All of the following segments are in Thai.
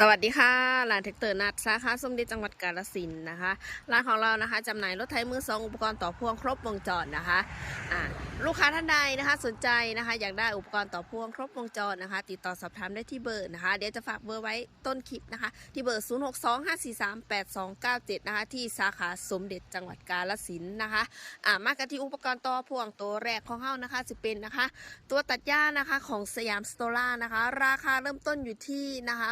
สวัสดีค่ะร้านเทคเตอร์นัดสาขาสมเด็จจังหวัดกาฬสินธุ์นะคะร้านของเรานะคะจำหน่ายรถไถมือสองอุปกรณ์ต่อพ่วงครบวงจรนะคะอ่าลูกค้าท่านใดนะคะสนใจนะคะ อยากได้อุปกรณ์ต่อพ่วงครบวงจรนะคะ ติดต่อสอบถามได้ที่เบอร์นะคะ เดี๋ยวจะฝากเบอร์ไว้ต้นคลิปนะคะ ที่เบอร์ 0 6 2 5 4 3 8 2 9 7 นะคะ ที่สาขาสมเด็จจังหวัดกาฬสินธุ์นะคะอ่ามากันที่อุปกรณ์ต่อพ่วงตัวแรกของเฮานะคะจะเป็นนะคะ ตัวตัดหญ้านะคะของสยามสโตล่านะคะ ราคาเริ่มต้นอยู่ที่นะคะ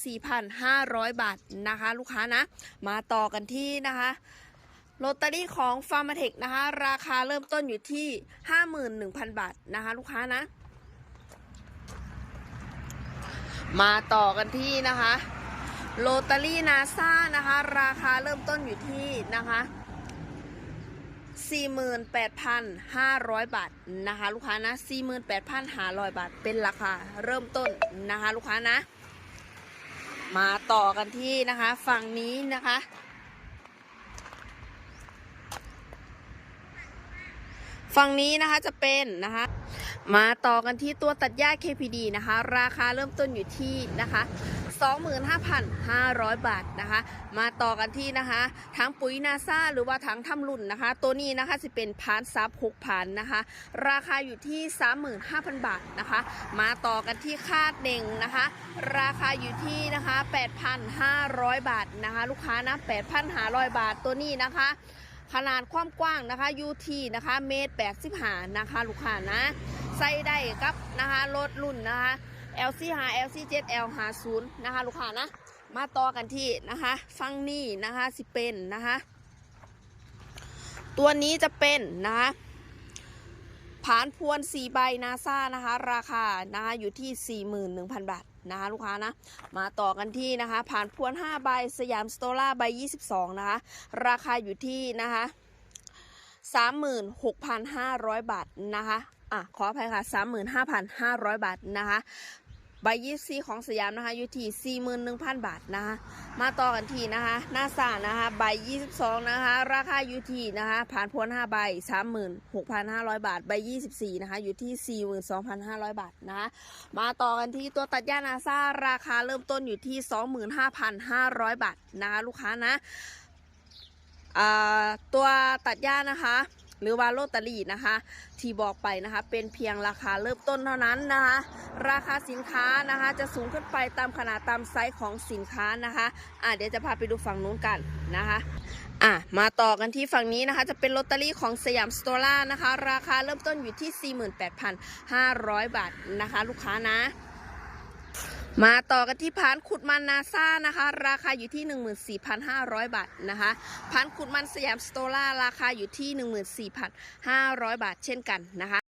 24,500 บาทนะคะ ลูกค้านะ มาต่อกันที่นะคะ โรตารี่ของฟาร์มาเทคนะคะ ราคาเริ่มต้นอยู่ที่ 51,000 บาทนะคะ ลูกค้านะ มาต่อกันที่นะคะโรตารี่นาซานะคะ ราคาเริ่มต้นอยู่ที่นะคะ48,500 บาทนะคะ ลูกค้านะ 48,500 บาท เป็นราคาเริ่มต้นนะคะ ลูกค้านะ มาต่อกันที่นะคะ ฝั่งนี้นะคะ ฝั่งนี้นะคะจะเป็นนะคะ มาต่อกันที่ตัวตัดหญ้า KPD นะคะ ราคาเริ่มต้นอยู่ที่นะคะ25,500 บาทนะคะ มาต่อกันที่นะคะทั้งปุ๋ยนาซาหรือว่าทั้งทำรุ่นนะคะ ตัวนี้นะคะจะเป็นพานซับ6พันนะคะ ราคาอยู่ที่ 35,000 บาทนะคะ มาต่อกันที่คาดเด่งนะคะ ราคาอยู่ที่นะคะ 8,500 บาทนะคะ ลูกค้านะ 8,500 บาทตัวนี้นะคะ ขนาดความกว้างนะคะยูทีนะคะเมตรแปดสิบหานะคะลูกค้านะใส่ได้กับนะคะรถรุ่นนะคะ LC 5 LC 7 L 5 0 นะคะลูกค้านะมาต่อกันที่นะคะฟังนี่นะคะสิเป็นนะคะตัวนี้จะเป็นนะคะผานพวน4ใบนาซานะคะ ราคานะคะอยู่ที่ 41,000 บาท นะคะลูกค้านะ มาต่อกันที่นะคะ ผ่านพวน5ใบสยามสโตล่าใบ 22 นะคะ ราคาอยู่ที่นะคะ 36,500 บาทนะคะอะขออภัยค่ะ 35,500 บาทนะคะ ใบยี่สี่ของสยามนะคะอยู่ที่41,000บาทนะคะมาต่อกันที่นะคะหน้าสานะคะใบ22นะคะราคาอยู่ที่นะคะผ่านพวน5ใบ36,500บาทใบ24นะคะอยู่ที่42,500บาทนะคะมาต่อกันที่ตัวตัดหญ้านาซาราคาเริ่มต้นอยู่ที่25,500บาทนะคะลูกค้านะตัวตัดหญ้านะคะ หรือว่าโลตเตอรี่นะคะ ที่บอกไปนะคะ เป็นเพียงราคาเริ่มต้นเท่านั้นนะคะ ราคาสินค้านะคะ จะสูงขึ้นไปตามขนาดตามไซส์ของสินค้านะคะอะเดี๋ยวจะพาไปดูฝั่งนู้นกันนะคะอะมาต่อกันที่ฝั่งนี้นะคะ จะเป็นลอตเตอรี่ของสยามสโตล่านะคะ ราคาเริ่มต้นอยู่ที่ 48,500 บาทนะคะ ลูกค้านะ มาต่อกันที่พานขุดมันนาซานะคะ ราคาอยู่ที่ 14,500 บาทนะคะพานขุดมันสยามสโตล่าราคาอยู่ที่ 14,500 บาทเช่นกันนะคะ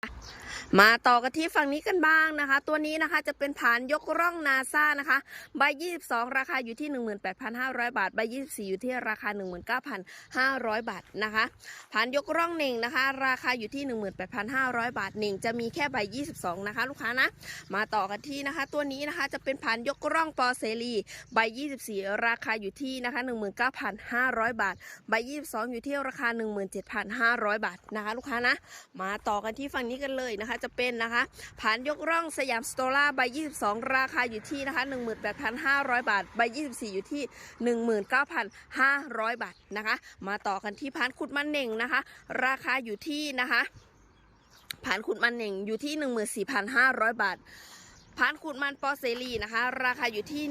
มาต่อกันที่ฝั่งนี้กันบ้างนะคะ ตัวนี้นะคะจะเป็นผานยกร่องนาซานะคะใบ 22 ราคาอยู่ที่ 18,500 บาท ใบ 24 อยู่ที่ราคา 19,500 บาทนะคะผานยกร่องเน่งนะคะ ราคาอยู่ที่ 18,500 บาทเน่งจะมีแค่ใบ 22 นะคะ ลูกค้านะ มาต่อกันที่นะคะ ตัวนี้นะคะจะเป็นผานยกร่องปอเซรีใบ 24 ราคาอยู่ที่นะคะ 19,500 บาท ใบ 22 อยู่ที่ราคา 17,500 บาทนะคะ ลูกค้านะ มาต่อกันที่ฝั่งนี้กันเลยนะคะจะเป็นนะคะผานยกร่องสยามสโตล่าใบ 22 ราคาอยู่ที่นะคะ 18,500 บาท ใบ 24 อยู่ที่ 19,500 บาทนะคะ มาต่อกันที่ผานขุดมันเน่งนะคะ ราคาอยู่ที่นะคะผานขุดมันเน่งอยู่ที่ 14,500 บาท พานขุดมันปอเซรีนะคะ ราคาอยู่ที่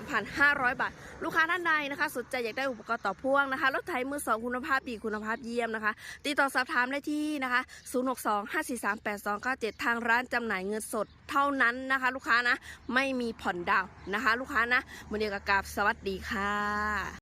13,500 บาท ลูกค้าท่านใดนะคะ สนใจอยากได้อุปกรณ์ต่อพ่วงนะคะรถไถมือสองคุณภาพดีคุณภาพเยี่ยมนะคะ ติดต่อสอบถามได้ที่นะคะ 062-543-8297 ทางร้านจำหน่ายเงินสดเท่านั้นนะคะ ลูกค้านะไม่มีผ่อนดาวนะคะ ลูกค้านะมือเดียวกับกาบสวัสดีค่ะ